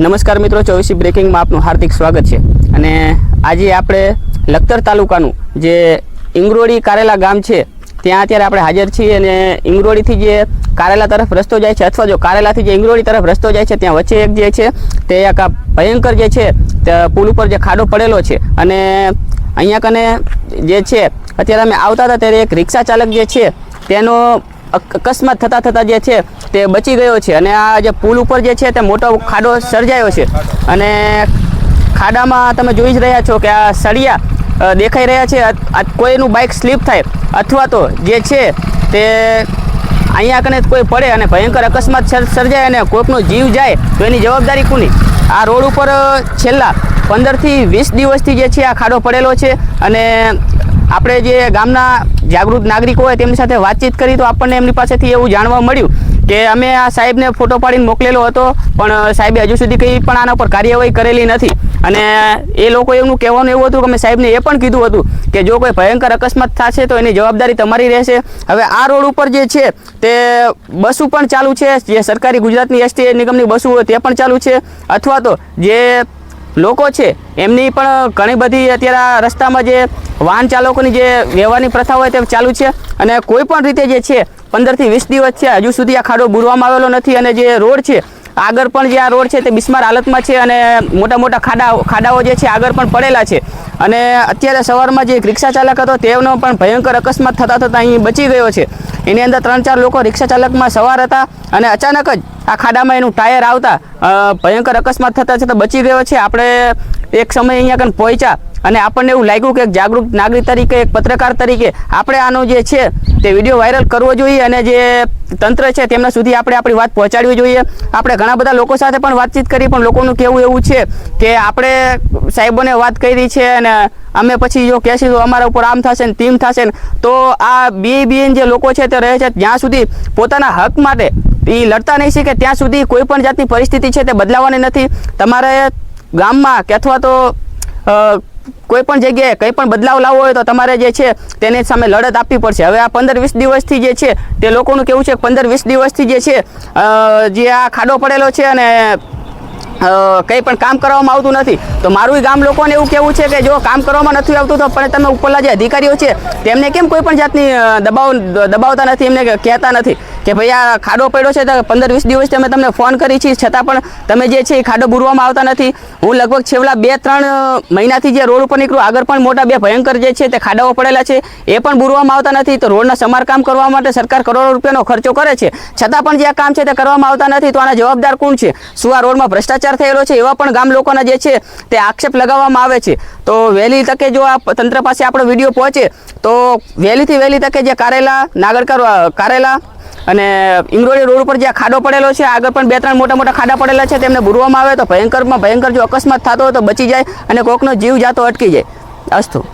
નમસ્કાર મિત્રો, ચોવીસી બ્રેકિંગમાં આપનું હાર્દિક સ્વાગત છે. અને આજે આપણે લખતર તાલુકાનું જે ઇંગરોડી કારેલા ગામ છે, ત્યાં અત્યારે આપણે હાજર છીએ અને ઇંગરોડીથી જે કારેલા તરફ રસ્તો જાય છે અથવા જો કારેલાથી જે ઇંગરોડી તરફ રસ્તો જાય છે, ત્યાં વચ્ચે એક જે છે, તે એક ભયંકર જે છે પુલ ઉપર જે ખાડો પડેલો છે. અને અહીંયા કને જે છે, અત્યારે અમે આવતા હતા, ત્યારે એક રિક્ષા ચાલક જે છે, તેનો અકસ્માત થતાં થતાં જે છે તે બચી ગયો છે. અને આ જે પુલ ઉપર જે છે તે મોટો ખાડો સર્જાયો છે. અને ખાડામાં તમે જોઈ જ રહ્યા છો કે આ સળિયા દેખાઈ રહ્યા છે. કોઈનું બાઇક સ્લીપ થાય અથવા તો જે છે તે અહીંયા કને કોઈ પડે અને ભયંકર અકસ્માત સર- સર્જાય અને કોઈકનો જીવ જાય, તો એની જવાબદારી કોની? આ રોડ ઉપર છેલ્લા પંદરથી વીસ દિવસથી જે છે આ ખાડો પડેલો છે. અને આપણે જે ગામના જાગૃત નાગરિકો હોય તેમની સાથે વાતચીત કરી, તો આપણને એમની પાસેથી એવું જાણવા મળ્યું કે અમે આ સાહેબને ફોટો પાડીને મોકલેલો હતો, પણ સાહેબે હજુ સુધી કંઈ પણ આના પર કાર્યવાહી કરેલી નથી. અને એ લોકો એમનું કહેવાનું એવું હતું કે અમે સાહેબને એ પણ કીધું હતું કે જો કોઈ ભયંકર અકસ્માત થશે તો એની જવાબદારી તમારી રહેશે. હવે આ રોડ ઉપર જે છે, તે બસો પણ ચાલુ છે, જે સરકારી ગુજરાતની એસટી નિગમની બસો તે પણ ચાલુ છે. અથવા તો જે લોકો છે, એમની પણ ઘણી બધી અત્યારે આ રસ્તામાં જે વાહન ચાલકોની જે વ્યવહારની પ્રથા હોય તે ચાલુ છે અને કોઈ પણ રીતે જે છે, પંદરથી વીસ દિવસ છે, હજુ સુધી આ ખાડો બુરવામાં આવેલો નથી અને જે રોડ છે, આગળ પણ જે આ રોડ છે તે બિસ્માર હાલતમાં છે અને મોટા મોટા ખાડા, ખાડાઓ જે છે આગળ પણ પડેલા છે. અને અત્યારે સવારમાં જે રિક્ષા ચાલક હતો તેનો પણ ભયંકર અકસ્માત થતાં થતાં અહીં બચી ગયો છે. એની અંદર ત્રણ ચાર લોકો રિક્ષા ચાલકમાં સવાર હતા અને અચાનક જ આ ખાડામાં એનું ટાયર આવતા ભયંકર અકસ્માત થતા છતાં બચી ગયો છે. આપણે એક સમય અહીંયા કન પહોંચ્યા અને આપણને એવું લાગ્યું કે એક જાગૃત નાગરિક તરીકે, એક પત્રકાર તરીકે આપણે આનો જે છે તે વીડિયો વાયરલ કરવો જોઈએ અને જે તંત્ર છે તેમના સુધી આપણે આપણી વાત પહોંચાડવી જોઈએ. આપણે ઘણા બધા લોકો સાથે પણ વાતચીત કરી, પણ લોકોનું કહેવું એવું છે કે આપણે સાહેબોને વાત કરી છે અને અમે પછી જો કહેશું તો અમારા ઉપર આમ થશે ને ટીમ થશે ને, તો આ બી બીએન જે લોકો છે તે રહે છે ત્યાં સુધી પોતાના હક માટે એ લડતા નહીં શીખે. ત્યાં સુધી કોઈ પણ જાતની પરિસ્થિતિ છે તે બદલાવાની નથી. તમારે ગામમાં કે અથવા તો કોઈ પણ જગ્યાએ કંઈ પણ બદલાવ લાવવો હોય તો તમારે જે છે તેની સામે લડત આપવી પડશે. હવે આ પંદર વીસ દિવસથી જે છે તે લોકોનું કેવું છે પંદર વીસ દિવસથી જે છે જે આ ખાડો પડેલો છે અને કંઈ પણ કામ કરવામાં આવતું નથી. તો મારું ગામ લોકોને એવું કહેવું છે કે જો કામ કરવામાં નથી આવતું તો પણ તમે ઉપરના જે અધિકારીઓ છે, તેમને કેમ કોઈ પણ જાતની દબાવ, દબાવતા નથી, એમને કહેતા નથી કે ભાઈ આ ખાડો પડ્યો છે તો પંદર વીસ દિવસથી અમે તમને ફોન કરી છીએ, છતાં પણ તમે જે છે એ ખાડો બુરવામાં આવતા નથી. હું લગભગ છેલ્લા બે ત્રણ મહિનાથી જે રોડ ઉપર નીકળું, આગળ પણ મોટા બે ભયંકર જે છે તે ખાડાઓ પડેલા છે, એ પણ બુરવામાં આવતા નથી. તો રોડના સમારકામ કરવા માટે સરકાર કરોડો રૂપિયાનો ખર્ચો કરે છે. છતાં પણ જે આ કામ છે તે કરવામાં આવતા નથી. તો આના જવાબદાર કોણ છે? શું આ રોડમાં ભ્રષ્ટાચાર થયેલો છે એવા પણ ગામ લોકોના જે છે તે આક્ષેપ લગાવવામાં આવે છે. તો વહેલી તકે જો આ તંત્ર પાસે આપણો વીડિયો પહોંચે, તો વહેલીથી વહેલી તકે જે કારેલા, નાગરકર કારેલા અને ઇંગ્રોડી રોડ ઉપર જે ખાડો પડેલો છે આગળ પણ બે ત્રણ મોટા મોટા ખાડા પડેલા છે તેમને બુરવામાં આવે તો ભયંકરમાં ભયંકર જો અકસ્માત થતો હોય તો બચી જાય અને કોકનો જીવ જાતો અટકી જાય. અસ્તુ.